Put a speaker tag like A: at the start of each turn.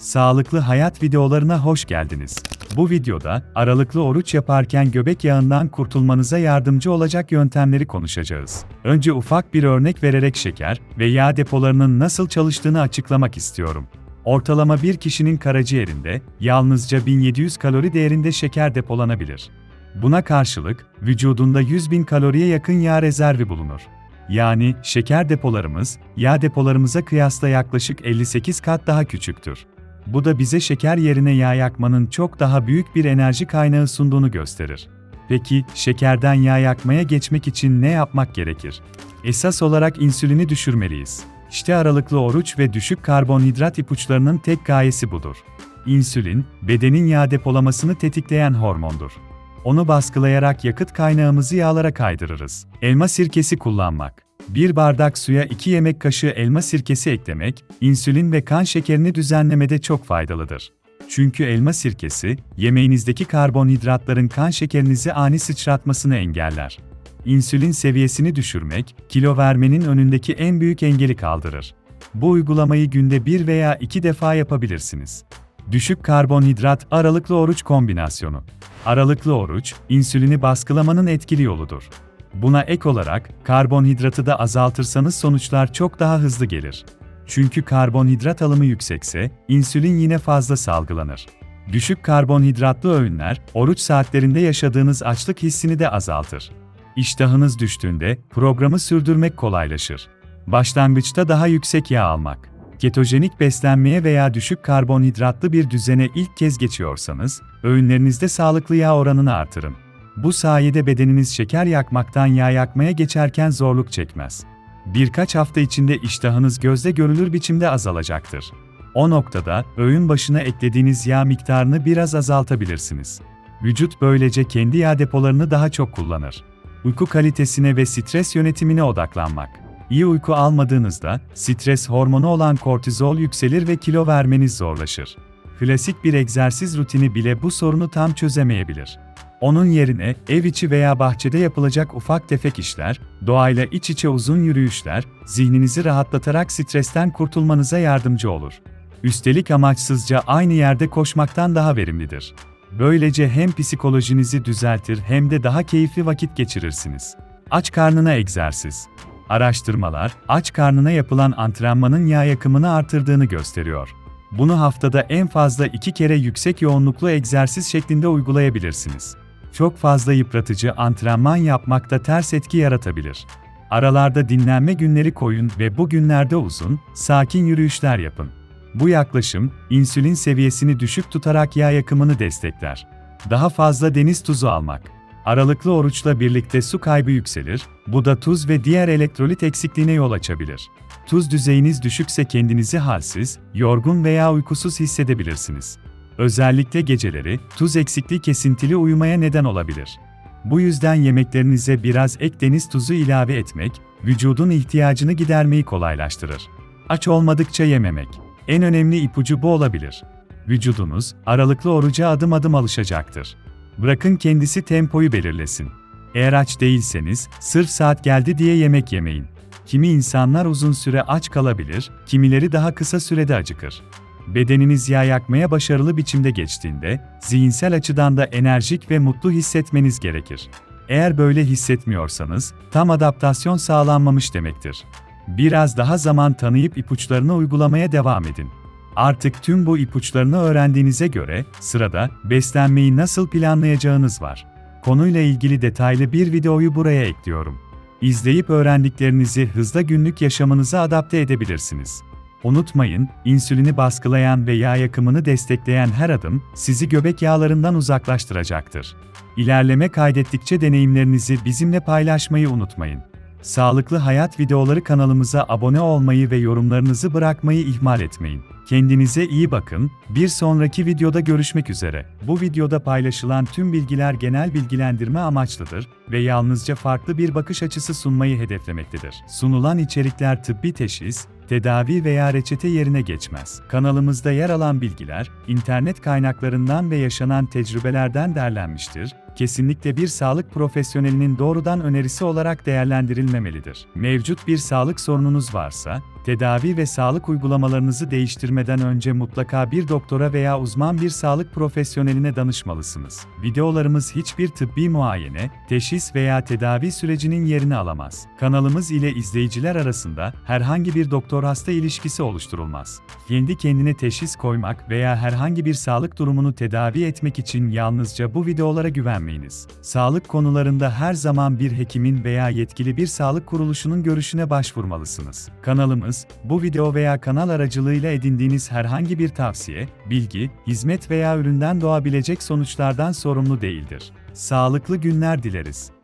A: Sağlıklı hayat videolarına hoş geldiniz. Bu videoda aralıklı oruç yaparken göbek yağından kurtulmanıza yardımcı olacak yöntemleri konuşacağız. Önce ufak bir örnek vererek şeker ve yağ depolarının nasıl çalıştığını açıklamak istiyorum. Ortalama bir kişinin karaciğerinde yalnızca 1700 kalori değerinde şeker depolanabilir. Buna karşılık vücudunda 100 bin kaloriye yakın yağ rezervi bulunur. Yani şeker depolarımız, yağ depolarımıza kıyasla yaklaşık 58 kat daha küçüktür. Bu da bize şeker yerine yağ yakmanın çok daha büyük bir enerji kaynağı sunduğunu gösterir. Peki, şekerden yağ yakmaya geçmek için ne yapmak gerekir? Esas olarak insülini düşürmeliyiz. İşte aralıklı oruç ve düşük karbonhidrat ipuçlarının tek gayesi budur. İnsülin, bedenin yağ depolamasını tetikleyen hormondur. Onu baskılayarak yakıt kaynağımızı yağlara kaydırırız. Elma sirkesi kullanmak. Bir bardak suya 2 yemek kaşığı elma sirkesi eklemek, insülin ve kan şekerini düzenlemede çok faydalıdır. Çünkü elma sirkesi, yemeğinizdeki karbonhidratların kan şekerinizi ani sıçratmasını engeller. İnsülin seviyesini düşürmek, kilo vermenin önündeki en büyük engeli kaldırır. Bu uygulamayı günde bir veya iki defa yapabilirsiniz. Düşük karbonhidrat aralıklı oruç kombinasyonu. Aralıklı oruç, insülini baskılamanın etkili yoludur. Buna ek olarak karbonhidratı da azaltırsanız sonuçlar çok daha hızlı gelir. Çünkü karbonhidrat alımı yüksekse insülin yine fazla salgılanır. Düşük karbonhidratlı öğünler oruç saatlerinde yaşadığınız açlık hissini de azaltır. İştahınız düştüğünde programı sürdürmek kolaylaşır. Başlangıçta daha yüksek yağ almak. Ketojenik beslenmeye veya düşük karbonhidratlı bir düzene ilk kez geçiyorsanız, öğünlerinizde sağlıklı yağ oranını artırın. Bu sayede bedeniniz şeker yakmaktan yağ yakmaya geçerken zorluk çekmez. Birkaç hafta içinde iştahınız gözle görülür biçimde azalacaktır. O noktada öğün başına eklediğiniz yağ miktarını biraz azaltabilirsiniz. Vücut böylece kendi yağ depolarını daha çok kullanır. Uyku kalitesine ve stres yönetimine odaklanmak. İyi uyku almadığınızda stres hormonu olan kortizol yükselir ve kilo vermeniz zorlaşır. Klasik bir egzersiz rutini bile bu sorunu tam çözemeyebilir. Onun yerine ev içi veya bahçede yapılacak ufak tefek işler, doğayla iç içe uzun yürüyüşler, zihninizi rahatlatarak stresten kurtulmanıza yardımcı olur. Üstelik amaçsızca aynı yerde koşmaktan daha verimlidir. Böylece hem psikolojinizi düzeltir hem de daha keyifli vakit geçirirsiniz. Aç karnına egzersiz. Araştırmalar, aç karnına yapılan antrenmanın yağ yakımını artırdığını gösteriyor. Bunu haftada en fazla iki kere yüksek yoğunluklu egzersiz şeklinde uygulayabilirsiniz. Çok fazla yıpratıcı antrenman yapmak da ters etki yaratabilir. Aralarda dinlenme günleri koyun ve bu günlerde uzun, sakin yürüyüşler yapın. Bu yaklaşım, insülin seviyesini düşük tutarak yağ yakımını destekler. Daha fazla deniz tuzu almak. Aralıklı oruçla birlikte su kaybı yükselir, bu da tuz ve diğer elektrolit eksikliğine yol açabilir. Tuz düzeyiniz düşükse kendinizi halsiz, yorgun veya uykusuz hissedebilirsiniz. Özellikle geceleri tuz eksikliği kesintili uyumaya neden olabilir. Bu yüzden yemeklerinize biraz ek deniz tuzu ilave etmek, vücudun ihtiyacını gidermeyi kolaylaştırır. Aç olmadıkça yememek. En önemli ipucu bu olabilir. Vücudunuz aralıklı oruca adım adım alışacaktır. Bırakın kendisi tempoyu belirlesin. Eğer aç değilseniz, sırf saat geldi diye yemek yemeyin. Kimi insanlar uzun süre aç kalabilir, kimileri daha kısa sürede acıkır. Bedeniniz yağ yakmaya başarılı biçimde geçtiğinde, zihinsel açıdan da enerjik ve mutlu hissetmeniz gerekir. Eğer böyle hissetmiyorsanız, tam adaptasyon sağlanmamış demektir. Biraz daha zaman tanıyıp ipuçlarını uygulamaya devam edin. Artık tüm bu ipuçlarını öğrendiğinize göre, sırada beslenmeyi nasıl planlayacağınız var. Konuyla ilgili detaylı bir videoyu buraya ekliyorum. İzleyip öğrendiklerinizi hızla günlük yaşamınıza adapte edebilirsiniz. Unutmayın, insülini baskılayan ve yağ yakımını destekleyen her adım sizi göbek yağlarından uzaklaştıracaktır. İlerleme kaydettikçe deneyimlerinizi bizimle paylaşmayı unutmayın. Sağlıklı Hayat videoları kanalımıza abone olmayı ve yorumlarınızı bırakmayı ihmal etmeyin. Kendinize iyi bakın, bir sonraki videoda görüşmek üzere. Bu videoda paylaşılan tüm bilgiler genel bilgilendirme amaçlıdır ve yalnızca farklı bir bakış açısı sunmayı hedeflemektedir. Sunulan içerikler tıbbi teşhis, tedavi veya reçete yerine geçmez. Kanalımızda yer alan bilgiler, internet kaynaklarından ve yaşanan tecrübelerden derlenmiştir kesinlikle bir sağlık profesyonelinin doğrudan önerisi olarak değerlendirilmemelidir. Mevcut bir sağlık sorununuz varsa, tedavi ve sağlık uygulamalarınızı değiştirmeden önce mutlaka bir doktora veya uzman bir sağlık profesyoneline danışmalısınız. Videolarımız hiçbir tıbbi muayene, teşhis veya tedavi sürecinin yerini alamaz. Kanalımız ile izleyiciler arasında herhangi bir doktor-hasta ilişkisi oluşturulmaz. Kendi kendine teşhis koymak veya herhangi bir sağlık durumunu tedavi etmek için yalnızca bu videolara güvenmeyiniz. Sağlık konularında her zaman bir hekimin veya yetkili bir sağlık kuruluşunun görüşüne başvurmalısınız. Kanalımız, bu video veya kanal aracılığıyla edindiğiniz herhangi bir tavsiye, bilgi, hizmet veya üründen doğabilecek sonuçlardan sorumlu değildir. Sağlıklı günler dileriz.